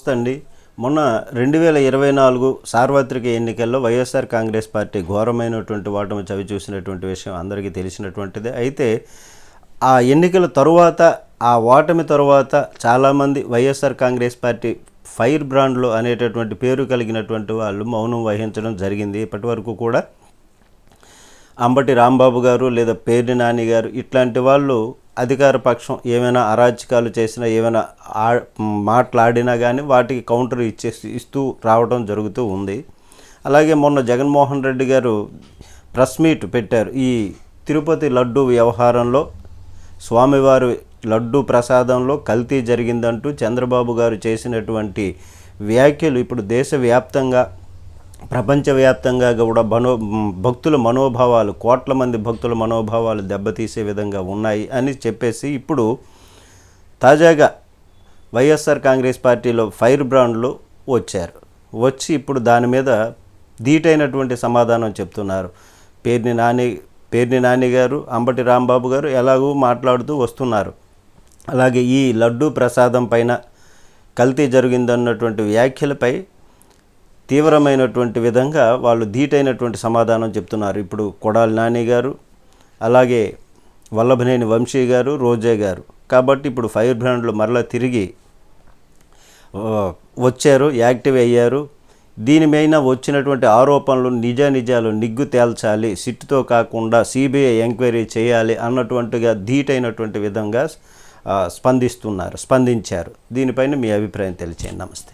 నమస్తే అండి మొన్న రెండు వేల ఇరవై నాలుగు సార్వత్రిక ఎన్నికల్లో వైఎస్ఆర్ కాంగ్రెస్ పార్టీ ఘోరమైనటువంటి ఓటమి చవి చూసినటువంటి విషయం అందరికీ తెలిసినటువంటిదే. అయితే ఆ ఎన్నికల తరువాత ఆ ఓటమి తరువాత చాలామంది వైఎస్ఆర్ కాంగ్రెస్ పార్టీ ఫైర్ బ్రాండ్లు అనేటటువంటి పేరు కలిగినటువంటి వాళ్ళు మౌనం వహించడం జరిగింది. ఇప్పటి వరకు కూడా అంబటి రాంబాబు గారు లేదా పేర్ని నాని గారు ఇట్లాంటి వాళ్ళు అధికార పక్షం ఏమైనా అరాచకాలు చేసినా ఏమైనా ఆ మాట్లాడినా కానీ వాటికి కౌంటర్ ఇచ్చేసి ఇస్తూ రావడం జరుగుతూ ఉంది. అలాగే మొన్న జగన్మోహన్ రెడ్డి గారు ప్రెస్ మీట్ పెట్టారు. ఈ తిరుపతి లడ్డు వ్యవహారంలో స్వామివారి లడ్డు ప్రసాదంలో కల్తీ జరిగిందంటూ చంద్రబాబు గారు చేసినటువంటి వ్యాఖ్యలు ఇప్పుడు దేశవ్యాప్తంగా ప్రపంచవ్యాప్తంగా కూడా మనో భక్తుల మనోభావాలు కోట్ల మంది భక్తుల మనోభావాలు దెబ్బతీసే విధంగా ఉన్నాయి అని చెప్పేసి ఇప్పుడు తాజాగా వైఎస్ఆర్ కాంగ్రెస్ పార్టీలో ఫైర్ బ్రాండ్లు వచ్చారు. వచ్చి ఇప్పుడు దాని మీద ధీటైనటువంటి సమాధానం చెప్తున్నారు. పేర్ని నాని పేర్ని నాని గారు అంబటి రాంబాబు గారు ఎలాగూ మాట్లాడుతూ వస్తున్నారు. అలాగే ఈ లడ్డూ ప్రసాదం పైన కల్తీ జరిగిందన్నటువంటి వ్యాఖ్యలపై తీవ్రమైనటువంటి విధంగా వాళ్ళు ధీటైనటువంటి సమాధానం చెప్తున్నారు. ఇప్పుడు కొడాలి నాని గారు అలాగే వల్లభనేని వంశీ గారు రోజే గారు. కాబట్టి ఇప్పుడు ఫైర్ బ్రాండ్లు మరలా తిరిగి వచ్చారు యాక్టివ్ అయ్యారు. దీని మీద వచ్చినటువంటి ఆరోపణలు నిజ నిజాలు నిగ్గు తేల్చాలి సిట్టుతో కాకుండా సిబిఐ ఎంక్వైరీ చేయాలి అన్నటువంటిగా ధీటైనటువంటి విధంగా స్పందిస్తున్నారు స్పందించారు. దీనిపైన మీ అభిప్రాయం తెలియచేయండి. నమస్తే.